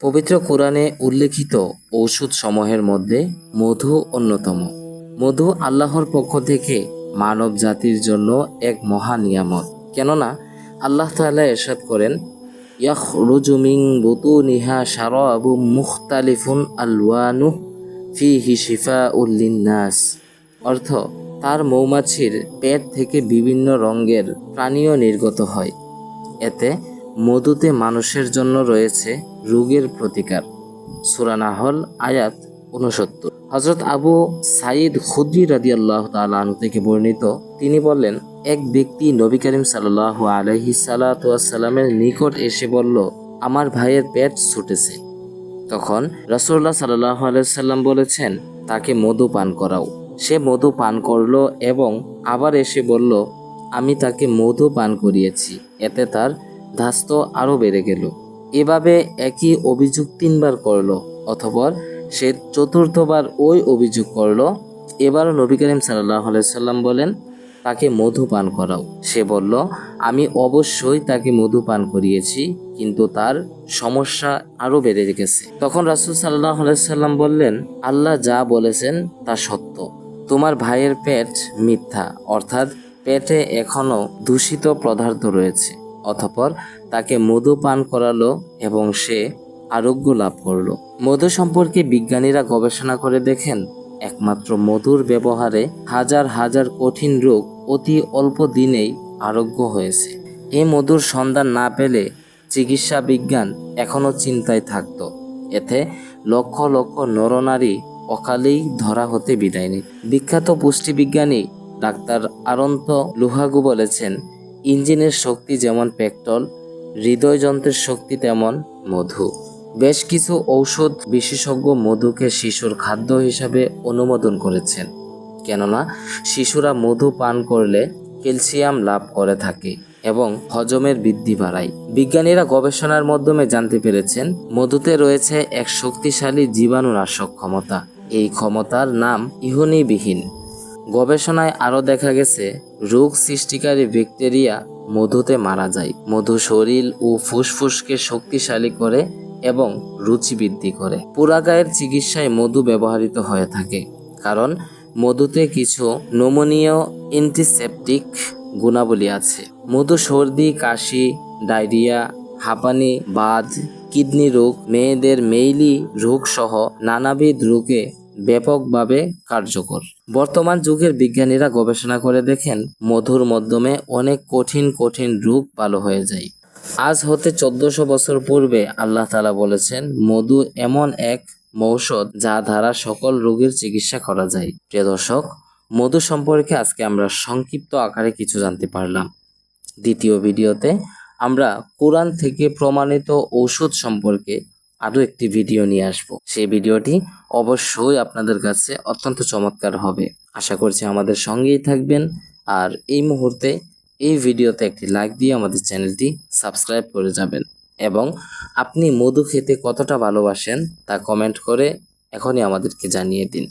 পবিত্র কোরআনে উল্লেখিত ঔষধ সমূহের মধ্যে মধু অন্যতম। মধু আল্লাহর পক্ষ থেকে মানব জাতির জন্য এক মহা নিয়ামত। কেননা, আল্লাহ তাআলা এরশাদ করেন, ইয়াখরুজু মিন বুতুনিহা শারাবু মুখতালিফুন আলওয়ানু ফিহি শিফাউল লিন্নাস। অর্থ, তার মৌমাছির পেট থেকে বিভিন্ন রঙের প্রাণীয় নির্গত হয়। এতে মধুতে মানুষের জন্য রয়েছে রোগের প্রতিকার। সুরানাহল আয়াত উনসত্তর হজরত আবু সাইদ খুদ্রি রাদি আল্লাহ তালু থেকে বর্ণিত, তিনি বললেন, এক ব্যক্তি নবী করিম সাল্লাহ আলহি সাল্লামের নিকট এসে বলল, আমার ভাইয়ের পেট ছুটেছে তখন রসুল্লাহ সাল্লাহ আলাইসাল্লাম বলেছেন, তাকে মধু পান করাও সে মধু পান করল এবং আবার এসে বলল, আমি তাকে মধু পান করিয়েছি, এতে তার ধাস্ত আরও বেড়ে গেল। এভাবে একই অভিযোগ তিনবার করল অথবা সে চতুর্থবার ওই অভিযোগ করল। এবারও নবী করিম সাল্লাহ সাল্লাম বলেন, তাকে মধু পান করাও। সে বলল, আমি অবশ্যই তাকে মধু পান করিয়েছি, কিন্তু তার সমস্যা আরও বেড়ে গেছে। তখন রাসুল সাল্লাহ সাল্লাম বললেন, আল্লাহ যা বলেছেন তা সত্য। তোমার ভাইয়ের পেট মিথ্যা, অর্থাৎ পেটে এখনও দূষিত পদার্থ রয়েছে। অতঃপর তাকে মধু পান করালো এবং সে আরোগ্য লাভ করল। মধু সম্পর্কে বিজ্ঞানীরা গবেষণা করে দেখেন, একমাত্র মধুর ব্যবহারে হাজার হাজার কঠিন রোগ অতি অল্প দিনেই আরোগ্য হয়েছে। এই মধুর সন্ধান না পেলে চিকিৎসা বিজ্ঞান এখনও চিন্তায় থাকত। এতে লক্ষ লক্ষ নরনারী অকালেই ধরা হতে বিদায় নেই বিখ্যাত পুষ্টিবিজ্ঞানী ডাক্তার আরন্ত লুহাগু বলেছেন ইঞ্জিনের শক্তি যেমন পেট্রোল হৃদয়যন্ত্রের শক্তি তেমন মধু। বেশ কিছু ঔষধ বিশেষজ্ঞ মধুকে শিশুর খাদ্য হিসাবে অনুমোদন করেছেন। কেননা, শিশুরা মধু পান করলে ক্যালসিয়াম লাভ করে থাকে এবং হজমের বৃদ্ধি বাড়ায়। বিজ্ঞানীরা গবেষণার মাধ্যমে জানতে পেরেছেন, মধুতে রয়েছে এক শক্তিশালী জীবাণুনাশক ক্ষমতা। এই ক্ষমতার নাম ইহনিবিহীন। গবেষণায় আরও দেখা গেছে, রোগ সৃষ্টিকারী ব্যাকটেরিয়া মধুতে মারা যায়। মধু শরীর ও ফুসফুসকে শক্তিশালী করে এবং রুচি বৃদ্ধি করে। পুরাগায়ের চিকিৎসায় মধু ব্যবহৃত হয়ে থাকে, কারণ মধুতে কিছু নমনীয় অ্যান্টিসেপটিক গুণাবলী আছে। মধু সর্দি, কাশি, ডায়রিয়া, হাঁপানি, বাদ, কিডনি রোগ, মেয়েদের মেইলি রোগ সহ নানাবিধ রোগে ব্যাপকভাবে কার্যকর। বর্তমান যুগের বিজ্ঞানীরা গবেষণা করে দেখেন, মধুর মাধ্যমে অনেক কঠিন কঠিন রোগ ভালো হয়ে যায়। আজ হতে চোদ্দশো বছর পূর্বে আল্লাহ তালা বলেছেন, মধু এমন এক মৌষধ যা দ্বারা সকল রোগের চিকিৎসা করা যায়। প্রিয় দর্শক, মধু সম্পর্কে আজকে আমরা সংক্ষিপ্ত আকারে কিছু জানতে পারলাম। দ্বিতীয় ভিডিওতে আমরা কোরআন থেকে প্রমাণিত ঔষধ সম্পর্কে আরও একটি ভিডিও নিয়ে আসব। সেই ভিডিওটি অবশ্যই আপনাদের কাছে অত্যন্ত চমৎকার হবে। আশা করছি আমাদের সঙ্গেই থাকবেন। আর এই মুহূর্তে এই ভিডিওতে একটি লাইক দিয়ে আমাদের চ্যানেলটি সাবস্ক্রাইব করে যাবেন। এবং আপনি মধু খেতে কতটা ভালোবাসেন তা কমেন্ট করে এখনই আমাদেরকে জানিয়ে দিন।